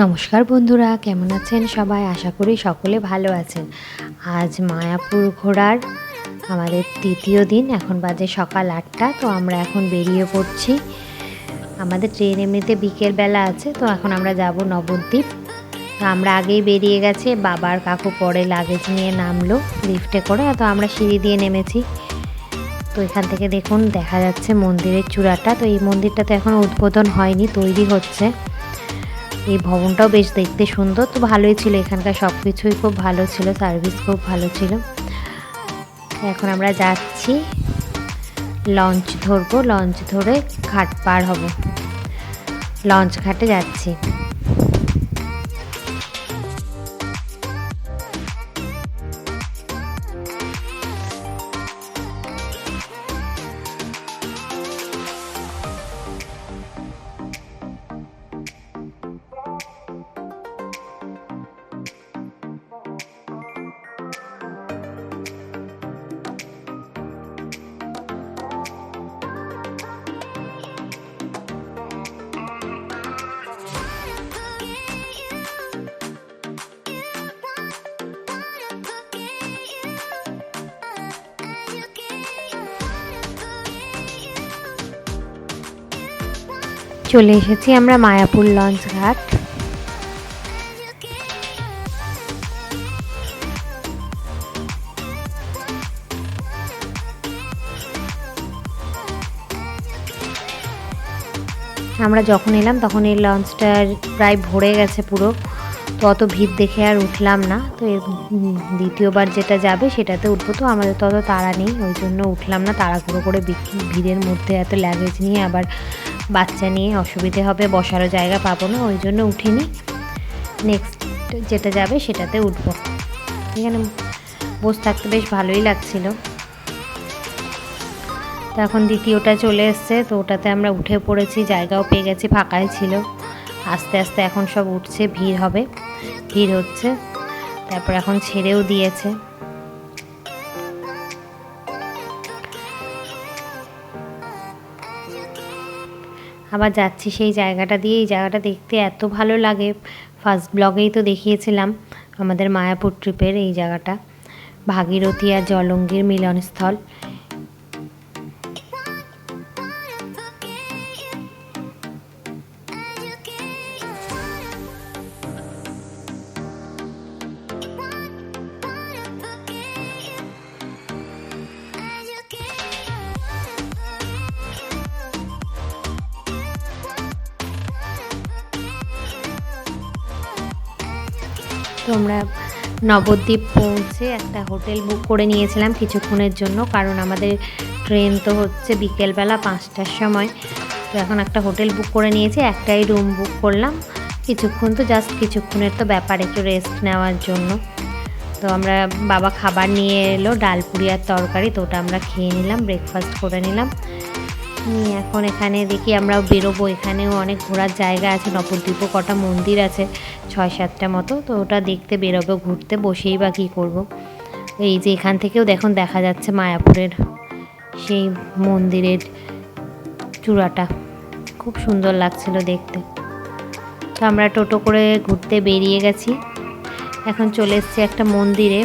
নমস্কার বন্ধুরা, কেমন আছেন সবাই? আশা করি সকলে ভালো আছেন। আজ মায়াপুর ঘোরার আমাদের তৃতীয় দিন, এখন বাজে সকাল আটটা, তো আমরা এখন বেরিয়ে পড়ছি। আমাদের ট্রেন এমনিতে বিকেলবেলা আছে, তো এখন আমরা যাব নবদ্বীপ। তো আমরা আগেই বেরিয়ে গেছে, বাবার কাকু পরে লাগেজ নিয়ে নামলো লিফটে করে, তো আমরা সিঁড়ি দিয়ে নেমেছি। তো এখান থেকে দেখুন, দেখা যাচ্ছে মন্দিরের চূড়াটা, তো এই মন্দিরটা তো এখন উদ্বোধন হয়নি, তৈরি হচ্ছে। এই ভবনটাও বেশ দেখতে সুন্দর। তো ভালোই ছিল, এখানকার সব কিছুই খুব ভালো ছিল সার্ভিস খুব ভালো ছিল। এখন আমরা যাচ্ছি, লঞ্চ ধরবো, লঞ্চ ধরে ঘাট পার হব। লঞ্চ ঘাটে যাচ্ছি। চলে এসেছি আমরা মায়াপুর লঞ্চ ঘাট। আমরা যখন এলাম, তখন এই লঞ্চটা প্রায় ভরে গেছে পুরো। তো অত ভিড় দেখে আর উঠলাম না। তো দ্বিতীয়বার যেটা যাবে সেটাতে উঠবো। তো আমাদের তত তাড়া নেই, ওই জন্য উঠলাম না। তাড়াহুড়ো করে ভিড়ের মধ্যে এত লাগেজ নিয়ে আবার বাচ্চা নিয়ে অসুবিধে হবে, বসারও জায়গা পাবো না, ওই জন্য উঠিনি। নেক্সট যেটা যাবে সেটাতে উঠবো। এখানে বসে থাকতে বেশ ভালোই লাগছিল। তো এখন দ্বিতীয়টা চলে এসছে, তো ওটাতে আমরা উঠে পড়েছি, জায়গাও পেয়ে গেছি, ফাঁকাই ছিল। আস্তে আস্তে এখন সব উঠছে, ভিড় হবে, ভিড় হচ্ছে। তারপর এখন ছেড়েও দিয়েছে। আবার যাচ্ছি সেই জায়গাটা দিয়ে। এই জায়গাটা দেখতে এত ভালো লাগে। ফার্স্ট ব্লগেই তো দেখিয়েছিলাম আমাদের মায়াপুর ট্রিপের এই জায়গাটা। ভাগীরথী আর জলঙ্গির মিলনস্থল। তো আমরা নবদ্বীপ পৌঁছে একটা হোটেল বুক করে নিয়েছিলাম কিছুক্ষণের জন্য, কারণ আমাদের ট্রেন তো হচ্ছে বিকেলবেলা পাঁচটার সময়। তো এখন একটা হোটেল বুক করে নিয়েছি, একটাই রুম বুক করলাম। কিছুক্ষণ তো জাস্ট কিছুক্ষণের তো ব্যাপার, একটু রেস্ট নেওয়ার জন্য। তো আমরা বাবা খাবার নিয়ে এলো, ডাল পুরি আর তরকারি, তো ওটা আমরা খেয়ে নিলাম ব্রেকফাস্ট করে নিলাম। এখন এখানে দেখি আমরা বেরোবো। এখানেও অনেক ঘোরার জায়গা আছে নবদ্বীপও কটা মন্দির আছে, ছয় সাতটা মতো। তো ওটা দেখতে বেরোবো, ঘুরতে, বসেই বা কী করব। এই যে এখান থেকেও দেখুন, দেখা যাচ্ছে মায়াপুরের সেই মন্দিরের চূড়াটা। খুব সুন্দর লাগছিল দেখতে। তো আমরা টোটো করে ঘুরতে বেরিয়ে গেছি। এখন চলে এসছি একটা মন্দিরে।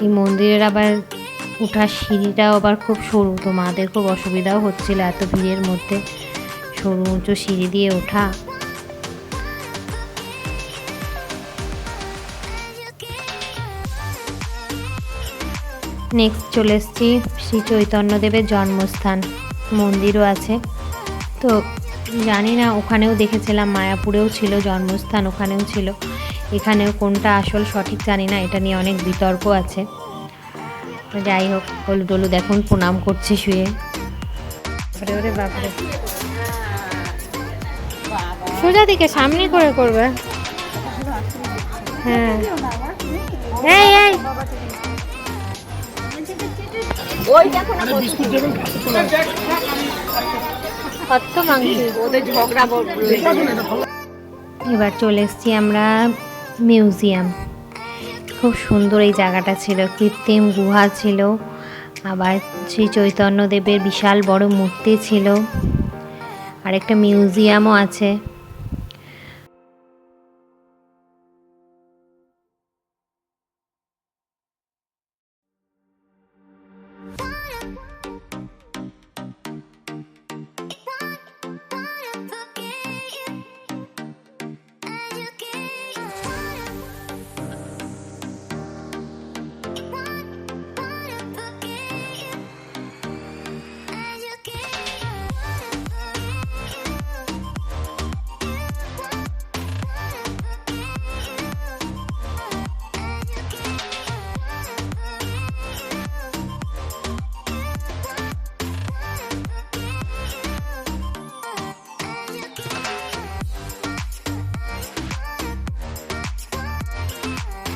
এই মন্দিরের আবার ওঠার সিঁড়িটাও আবার খুব সরু, তো মাদের খুব অসুবিধাও হচ্ছিল এত ভিড়ের মধ্যে। সরু উঁচু সিঁড়ি দিয়ে ওঠা। নেক্সট চলে এসেছি শ্রী চৈতন্যদেবের জন্মস্থান। মন্দিরও আছে। তো জানি না, ওখানেও দেখেছিলাম, মায়াপুরেও ছিল, জন্মস্থান ওখানেও ছিল। এখানেও কোনটা আসল সঠিক জানি না, এটা নিয়ে অনেক বিতর্ক আছে। যাই হোক হলু টলু দেখুন প্রণাম করছে শুয়ে। বাপরে ওরে বাপরে। সোজা দিকে সামনে করে করবে। হ্যাঁ। এই এই। এবার চলে এসেছি আমরা মিউজিয়াম। খুব সুন্দর এই জায়গাটা ছিল, কৃত্রিম গুহা ছিল, আবার শ্রী চৈতন্যদেবের বিশাল বড় মূর্তি ছিল আর একটা মিউজিয়ামও আছে।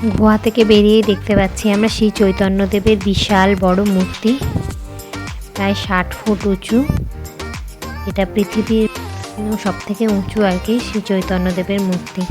গুহা থেকে বেরিয়েই দেখতে পাচ্ছি আমরা শ্রী চৈতন্যদেবের বিশাল বড় মূর্তি। প্রায় ষাট ফুট উঁচু। এটা পৃথিবীর সব থেকে উঁচু আর কি, শ্রী চৈতন্যদেবের মূর্তি।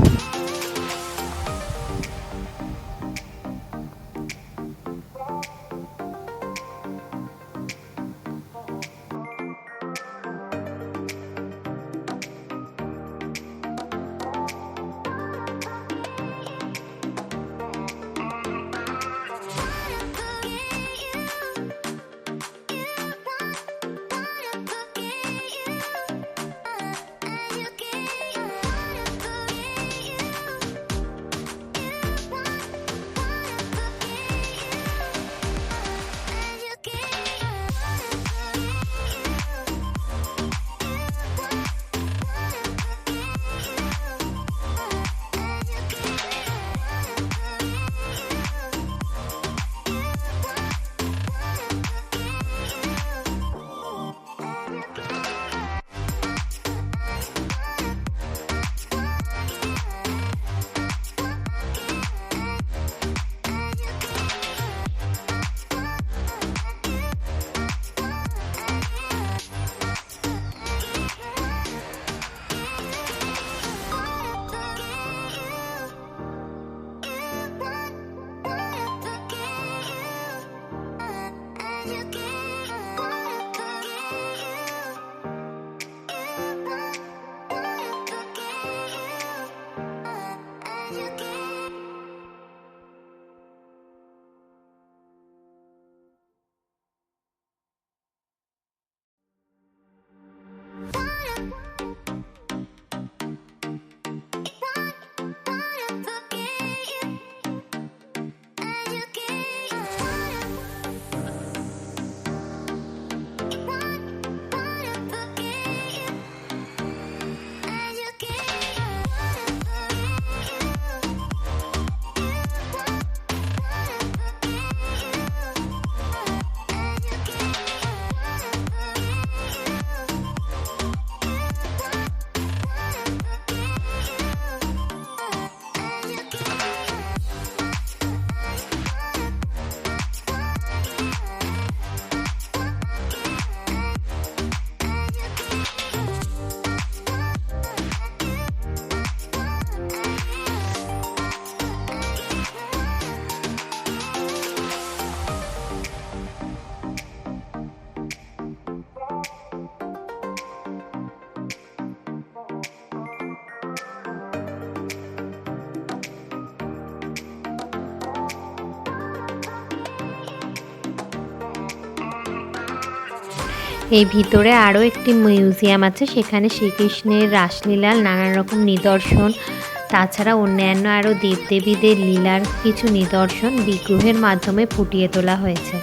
you এই ভিতরে আরও একটি মিউজিয়াম আছে, সেখানে শ্রীকৃষ্ণের রাসলীলার নানান রকম নিদর্শন। তাছাড়া অন্যান্য আরও দেবদেবীদের লীলার কিছু নিদর্শন বিগ্রহের মাধ্যমে ফুটিয়ে তোলা হয়েছে।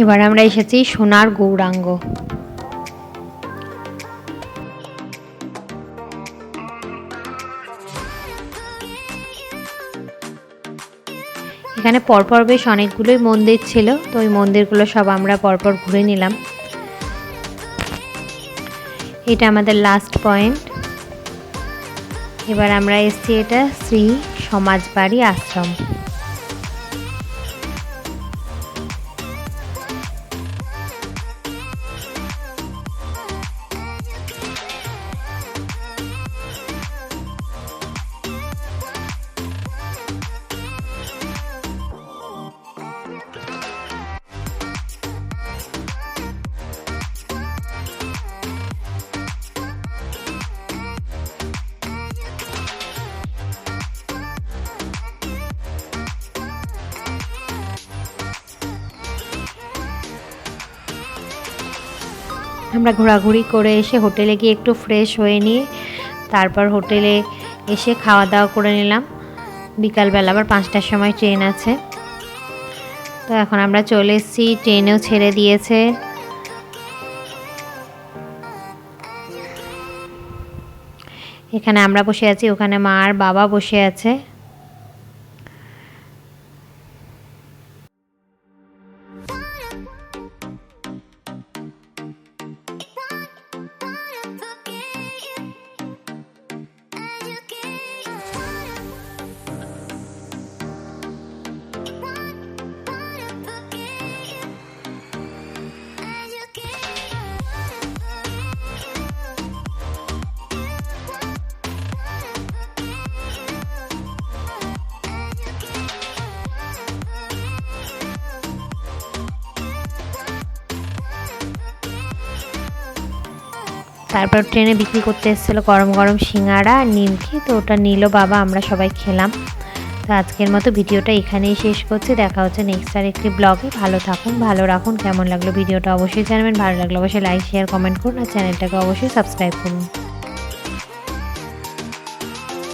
এবার আমরা এসেছি সোনার গৌরাঙ্গ। এখানে পরপর বেশ অনেকগুলোই মন্দির ছিল, তো ওই মন্দিরগুলো সব আমরা পরপর ঘুরে নিলাম। এটা আমাদের লাস্ট পয়েন্ট এবার আমরা এসছি এটা শ্রী সমাজবাড়ি আশ্রম। আমরা ঘোরাঘুরি করে এসে হোটেলে গিয়ে একটু ফ্রেশ হয়ে নিয়ে তারপর হোটেলে এসে খাওয়া দাওয়া করে নিলাম। বিকালবেলা আবার পাঁচটার সময় ট্রেন আছে। তো এখন আমরা চলে এসেছি ট্রেনেও ছেড়ে দিয়েছে। এখানে আমরা বসে আছি, ওখানে মা আর বাবা বসে আছে। তারপর ট্রেনে বিক্রি করতে এসেছিল গরম গরম সিঙ্গাড়া আর নিমকি, তো ওটা নিল বাবা, আমরা সবাই খেলাম। তো আজকের মতো ভিডিওটা এখানেই শেষ করছি। দেখা হচ্ছে নেক্সট আর একটি ব্লগে ভালো থাকুন, ভালো রাখুন। কেমন লাগল ভিডিওটা অবশ্যই জানাবেন। ভালো লাগল অবশ্যই লাইক শেয়ার কমেন্ট করুন। আর চ্যানেলটাকে অবশ্যই সাবস্ক্রাইব করুন।